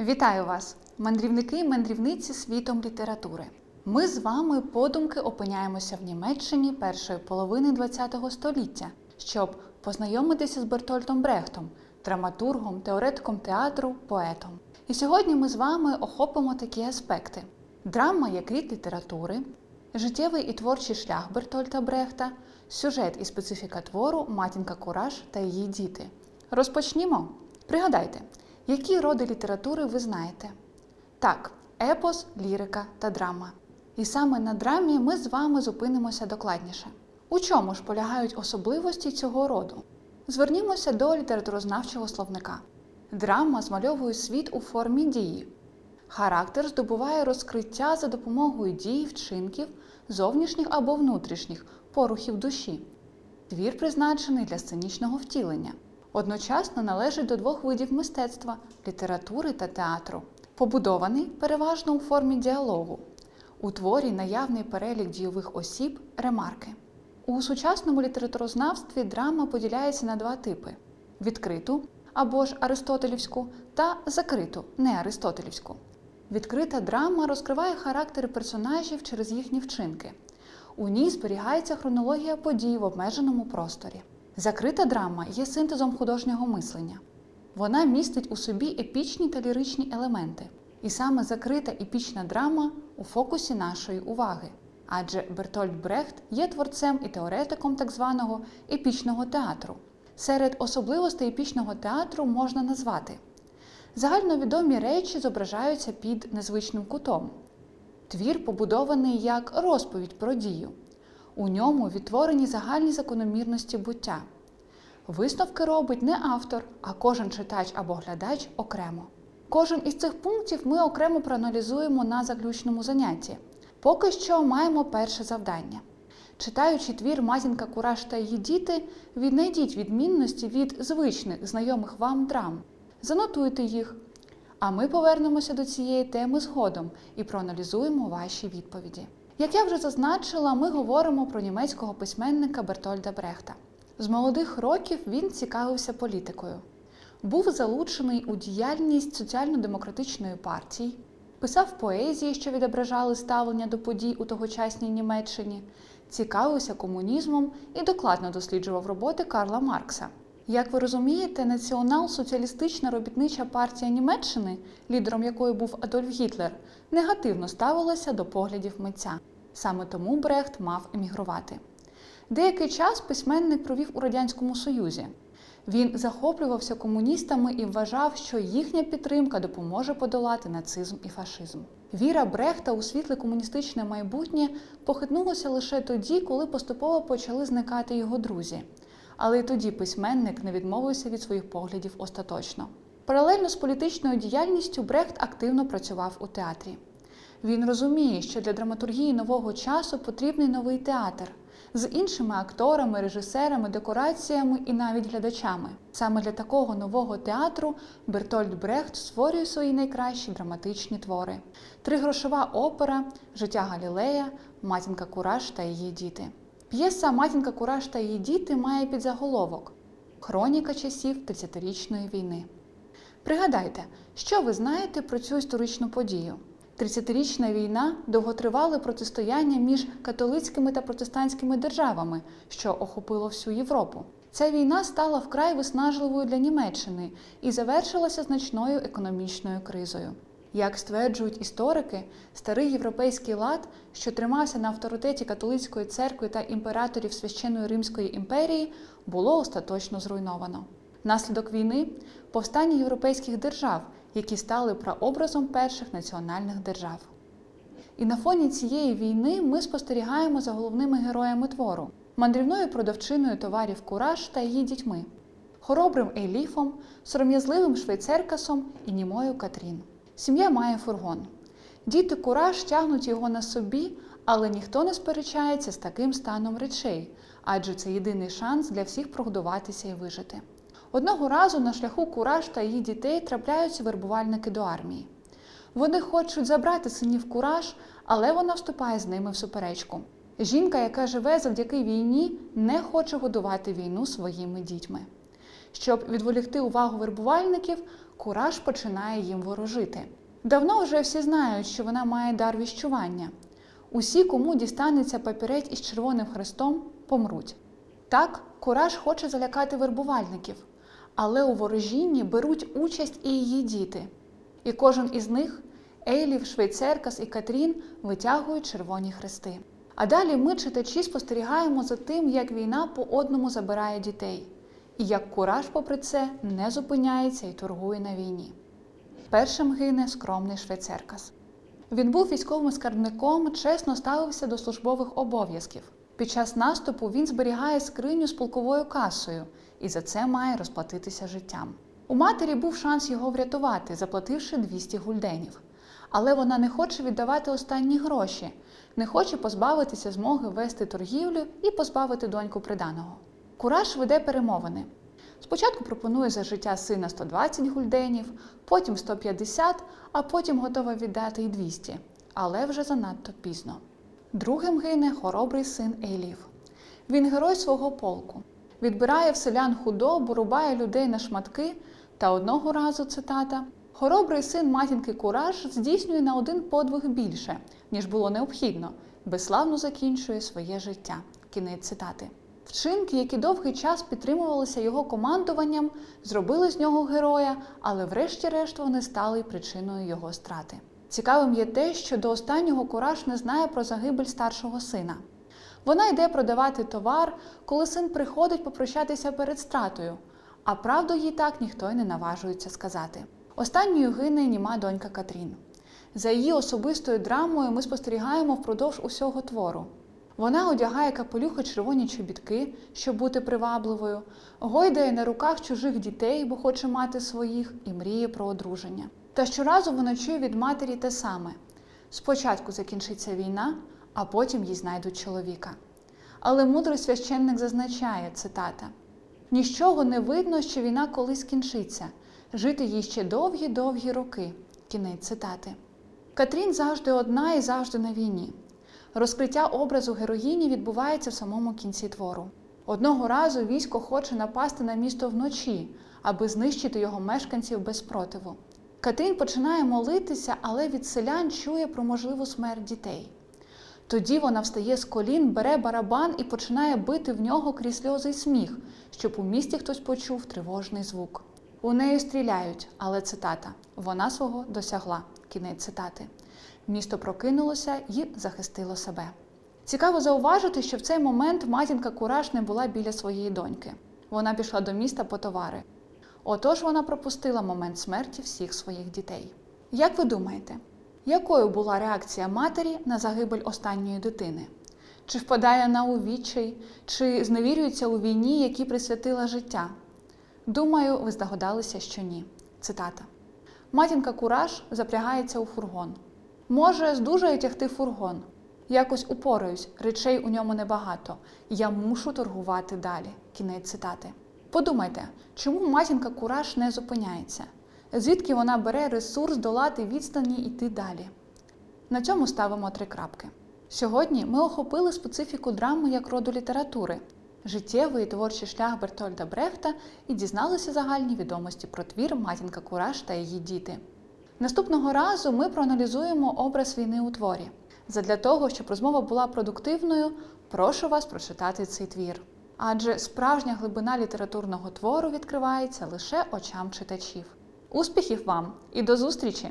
Вітаю вас, мандрівники і мандрівниці світом літератури. Ми з вами подумки опиняємося в Німеччині першої половини ХХ століття, щоб познайомитися з Бертольтом Брехтом, драматургом, теоретиком театру, поетом. І сьогодні ми з вами охопимо такі аспекти: драма як рід літератури, життєвий і творчий шлях Бертольта Брехта, сюжет і специфіка твору Матінка Кураж та її діти. Розпочнімо. Пригадайте, які роди літератури ви знаєте? Так, епос, лірика та драма. І саме на драмі ми з вами зупинимося докладніше. У чому ж полягають особливості цього роду? Звернімося до літературознавчого словника. Драма змальовує світ у формі дії. Характер здобуває розкриття за допомогою дій, вчинків, зовнішніх або внутрішніх, порухів душі. Твір призначений для сценічного втілення. Одночасно належить до двох видів мистецтва літератури та театру. Побудований переважно у формі діалогу. У творі наявний перелік дійових осіб, ремарки. У сучасному літературознавстві драма поділяється на два типи: відкриту або ж аристотелівську та закриту, не аристотелівську. Відкрита драма розкриває характери персонажів через їхні вчинки. У ній зберігається хронологія подій в обмеженому просторі. Закрита драма є синтезом художнього мислення. Вона містить у собі епічні та ліричні елементи. І саме закрита епічна драма у фокусі нашої уваги. Адже Бертольд Брехт є творцем і теоретиком так званого епічного театру. Серед особливостей епічного театру можна назвати загальновідомі речі зображаються під незвичним кутом. Твір побудований як розповідь про дію. У ньому відтворені загальні закономірності буття. Висновки робить не автор, а кожен читач або глядач окремо. Кожен із цих пунктів ми окремо проаналізуємо на заключному занятті. Поки що маємо перше завдання. Читаючи твір Матінка Кураж та її діти, віднайдіть відмінності від звичних знайомих вам драм. Занотуйте їх. А ми повернемося до цієї теми згодом і проаналізуємо ваші відповіді. Як я вже зазначила, ми говоримо про німецького письменника Бертольда Брехта. З молодих років він цікавився політикою. Був залучений у діяльність соціально-демократичної партії, писав поезії, що відображали ставлення до подій у тогочасній Німеччині, цікавився комунізмом і докладно досліджував роботи Карла Маркса. Як ви розумієте, націонал-соціалістична робітнича партія Німеччини, лідером якої був Адольф Гітлер, негативно ставилася до поглядів митця. Саме тому Брехт мав емігрувати. Деякий час письменник провів у Радянському Союзі. Він захоплювався комуністами і вважав, що їхня підтримка допоможе подолати нацизм і фашизм. Віра Брехта у світле комуністичне майбутнє похитнулася лише тоді, коли поступово почали зникати його друзі. Але й тоді письменник не відмовився від своїх поглядів остаточно. Паралельно з політичною діяльністю Брехт активно працював у театрі. Він розуміє, що для драматургії нового часу потрібний новий театр з іншими акторами, режисерами, декораціями і навіть глядачами. Саме для такого нового театру Бертольд Брехт створює свої найкращі драматичні твори: тригрошова опера, Життя Галілея, Матінка Кураж та її діти. П'єса Матінка Кураж та її діти має підзаголовок Хроніка часів 30-річної війни. Пригадайте, що ви знаєте про цю історичну подію. 30-річна війна довготривале протистояння між католицькими та протестантськими державами, що охопило всю Європу. Ця війна стала вкрай виснажливою для Німеччини і завершилася значною економічною кризою. Як стверджують історики, старий європейський лад, що тримався на авторитеті католицької церкви та імператорів священної Римської імперії, було остаточно зруйновано. Наслідок війни повстання європейських держав, які стали прообразом перших національних держав. І на фоні цієї війни ми спостерігаємо за головними героями твору мандрівною продавчиною товарів Кураж та її дітьми, хоробрим Ейліфом, сором'язливим швейцеркасом і німою Катрін. Сім'я має фургон. Діти Кураж тягнуть його на собі, але ніхто не сперечається з таким станом речей, адже це єдиний шанс для всіх прогодуватися і вижити. Одного разу на шляху Кураж та її дітей трапляються вербувальники до армії. Вони хочуть забрати синів Кураж, але вона вступає з ними в суперечку. Жінка, яка живе завдяки війні, не хоче годувати війну своїми дітьми. Щоб відволікти увагу вербувальників, кураж починає їм ворожити. Давно вже всі знають, що вона має дар віщування. Усі, кому дістанеться папірець із червоним хрестом, помруть. Так, кураж хоче залякати вербувальників, але у ворожінні беруть участь і її діти. І кожен із них Ейлів, Швейцеркас і Катрін витягують червоні хрести. А далі ми, читачі, спостерігаємо за тим, як війна по одному забирає дітей, і як кураж, попри це, не зупиняється і торгує на війні. Першим гине скромний швейцеркас. Він був військовим скарбником, чесно ставився до службових обов'язків. Під час наступу він зберігає скриню з полковою касою і за це має розплатитися життям. У матері був шанс його врятувати, заплативши 200 гульденів. Але вона не хоче віддавати останні гроші, не хоче позбавитися змоги вести торгівлю і позбавити доньку приданого. Кураж веде перемовини. Спочатку пропонує за життя сина 120 гульденів, потім 150, а потім готова віддати й 200, але вже занадто пізно. Другим гине хоробрий син Ейлів. Він герой свого полку, відбирає в селян худобу, рубає людей на шматки, та одного разу цитата. Хоробрий син матінки Кураж здійснює на один подвиг більше, ніж було необхідно, безславно закінчує своє життя. Кінець цитати. Вчинки, які довгий час підтримувалися його командуванням, зробили з нього героя, але врешті-решт вони стали причиною його страти. Цікавим є те, що до останнього Кураж не знає про загибель старшого сина. Вона йде продавати товар, коли син приходить попрощатися перед стратою, а правду їй так ніхто й не наважується сказати. Останньою гине німа донька Катрін. За її особистою драмою ми спостерігаємо впродовж усього твору. Вона одягає капелюхи червоні чобітки, щоб бути привабливою, гойдає на руках чужих дітей, бо хоче мати своїх, і мріє про одруження. Та щоразу вона чує від матері те саме: спочатку закінчиться війна, а потім їй знайдуть чоловіка. Але мудрий священник зазначає цитата: Нічого не видно, що війна колись кінчиться, жити їй ще довгі-довгі роки. Кінець цитати. Катрін завжди одна і завжди на війні. Розкриття образу героїні відбувається в самому кінці твору. Одного разу військо хоче напасти на місто вночі, аби знищити його мешканців без спротиву. Катрін починає молитися, але від селян чує про можливу смерть дітей. Тоді вона встає з колін, бере барабан і починає бити в нього крізь сльози й сміх, щоб у місті хтось почув тривожний звук. У неї стріляють, але цитата: вона свого досягла. Кінець цитати. Місто прокинулося і захистило себе. Цікаво зауважити, що в цей момент матінка Кураж не була біля своєї доньки. Вона пішла до міста по товари. Отож вона пропустила момент смерті всіх своїх дітей. Як ви думаєте, якою була реакція матері на загибель останньої дитини? Чи впадає вона у відчай, чи зневірюється у війні, якій присвятила життя? Думаю, ви здогадалися, що ні. Цитата. Матінка Кураж запрягається у фургон. Може, здужає тягти фургон. Якось упораюсь, речей у ньому небагато. Я мушу торгувати далі. Кінець цитати. Подумайте, чому матінка Кураж не зупиняється? Звідки вона бере ресурс долати відстані і йти далі? На цьому ставимо три крапки. Сьогодні ми охопили специфіку драми як роду літератури, життєвий і творчий шлях Бертольда Брехта і дізналися загальні відомості про твір Матінка Кураж та її діти. Наступного разу ми проаналізуємо образ війни у творі. Задля того, щоб розмова була продуктивною, прошу вас прочитати цей твір. Адже справжня глибина літературного твору відкривається лише очам читачів. Успіхів вам і до зустрічі!